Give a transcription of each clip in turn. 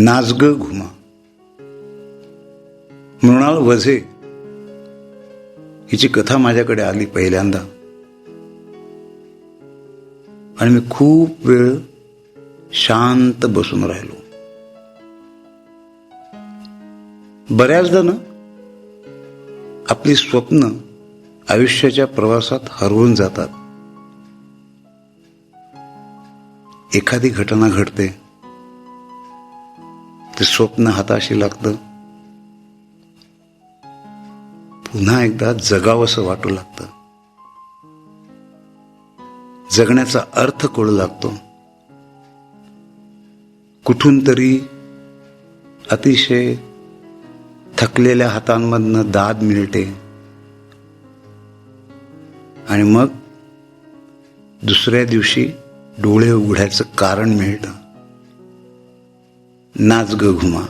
नाचग घुमा. मृणाल वझे हिची कथा माझ्याकडे आली पहिल्यांदा. आणि मी खूप वेळ शांत बसून राहिलो. बऱ्याचदा ना आपली स्वप्न आयुष्याच्या प्रवासात हरवून जातात. एखादी घटना घडते. ते स्वप्न हाताशी लागतं. पुन्हा एकदा जगावंसं वाटू लागतं. जगण्याचा अर्थ कळू लागतो? कुठून तरी अतिशय थकलेल्या हातांमधनं दाद मिळते. आणि मग दुसऱ्या दिवशी डोळे उघडायचं कारण मिळतं. नाच ग घुमा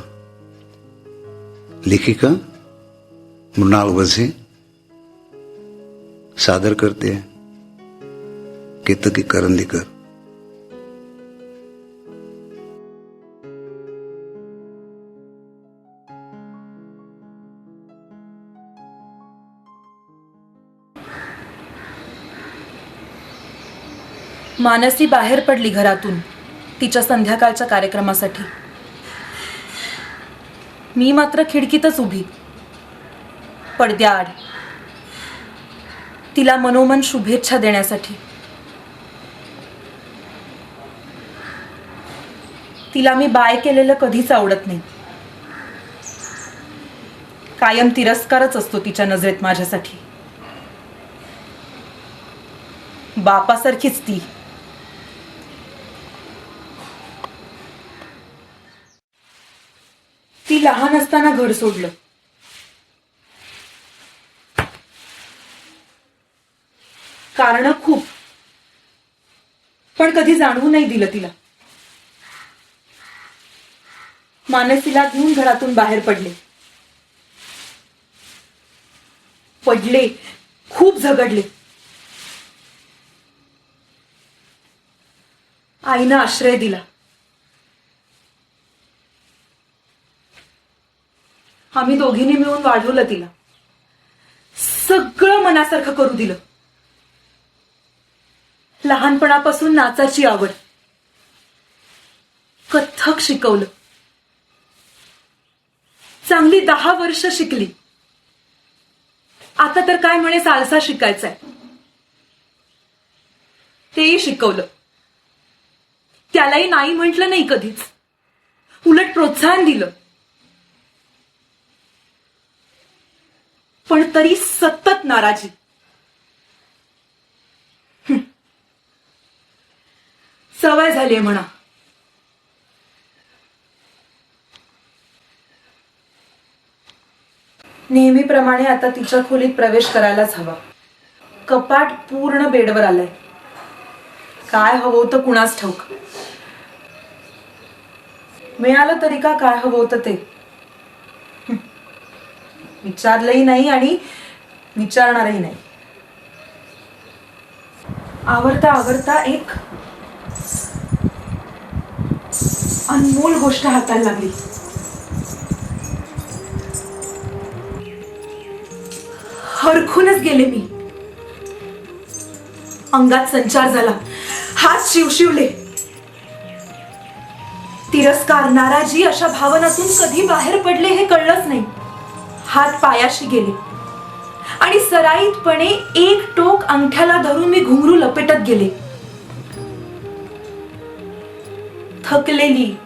लेखिका मृणाल वझे. सादर करते केतकी करंदीकर. मानसी बाहेर पडली घरातून तिच्या संध्याकाळच्या कार्यक्रमासाठी. मी मात्र खिडकीतच उभी. पडद्याआड. तिला मनोमन शुभेच्छा देण्यासाठी. तिला मी बाय केलेलं कधीच आवडत नाही. कायम तिरस्कारच असतो तिच्या नजरेत माझ्यासाठी. बापासारखीच ती. ती लहान असताना घर सोडलं. कारण खूप. पण कधी जाणवू नाही दिलं तिला. मानसीला घेऊन घरातून बाहेर पडले. पडले खूप झगडले. आईनं आश्रय दिला. आम्ही दोघींनी मिळून वाढवलं तिला. सगळं मनासारखं करू दिलं. लहानपणापासून नाचाची आवड. कथ्थक शिकवलं. चांगली दहा वर्ष शिकली. आता तर काय म्हणे सालसा शिकायचाय. तेही शिकवलं. त्यालाही नाही म्हटलं नाही कधीच. उलट प्रोत्साहन दिलं. पण तरी सतत नाराजी. सवय झालीये म्हणा. नेहमीप्रमाणे आता तिच्या खोलीत प्रवेश करायलाच हवा. कपाट पूर्ण बेडवर आलंय. काय हवं होतं कुणाच ठाऊक? मिळालं तरी का काय हवं होतं ते? विचारलंही नाही आणि विचारणारही नाही. आवडता आवडता एक अनमोल गोष्ट हाताला लागली. हरखूनच गेले मी. अंगात संचार झाला. हात शिवशिवले. तिरस्कार नाराजी अशा भावनातून कधी बाहेर पडले हे कळलंच नाही. हात पायाशी गेले. आणि सराईतपणे एक टोक अंगठ्याला धरून मी घुंगरू लपेटत गेले. थकलेली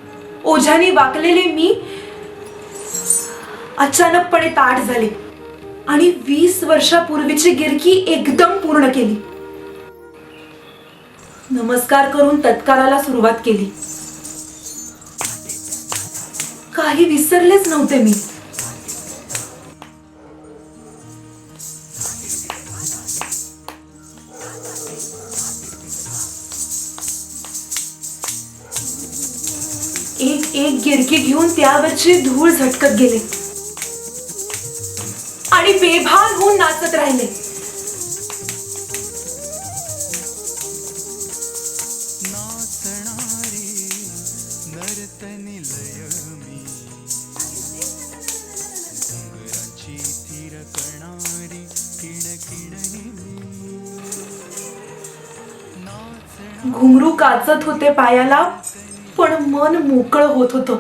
ओझ्याने वाकलेले मी अचानकपणे ताट झाले आणि वीस वर्षापूर्वीची गिरकी एकदम पूर्ण केली. नमस्कार करून तत्काराला सुरुवात केली. काही विसरलेच नव्हते मी. एक एक गिरकी घेऊन त्यावरची धूळ झटकत गेले. आणि बेभान होऊन नाचत राहिले. घुमरू काचत होते पायाला. पण मन मोकळं होत होतं.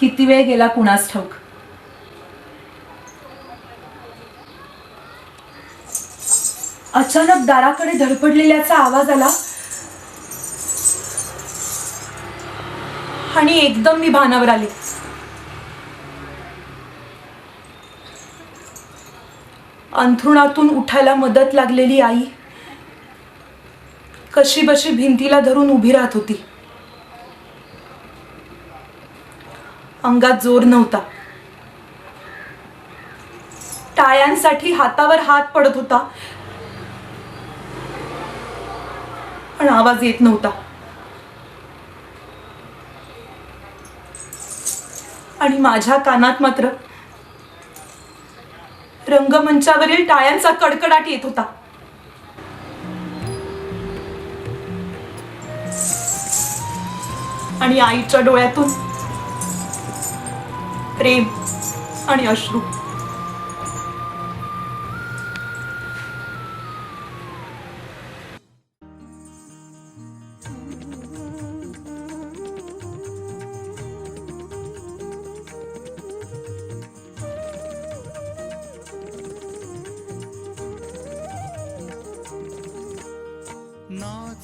किती वेळ गेला कुणास ठाऊक? अचानक दाराकडे धडपडलेल्याचा आवाज आला. आणि एकदम मी भानावर आले. अंथरुणातून उठायला मदत लागलेली आई. कशी बशी भिंतीला धरून उभी राहत होती. अंगात जोर नव्हता. टाळ्यांसाठी हातावर हात पडत होता. पण आवाज येत नव्हता. आणि माझ्या कानात मात्र रंगमंचावरील टाळ्यांचा कडकडाट येत होता. आणि आईच्या डोळ्यातून प्रेम आणि अश्रू.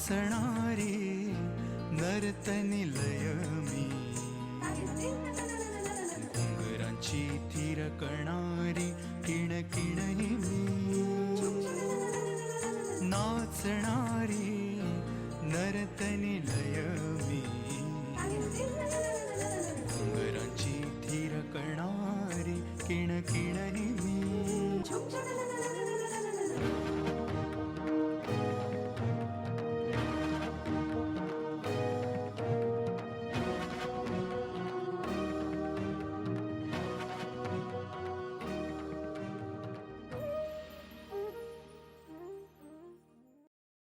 नाचणारी नर्तनी लय मी. घुंगरांची थिरकणारी किण किणही मी. नाचणारी नर्तनी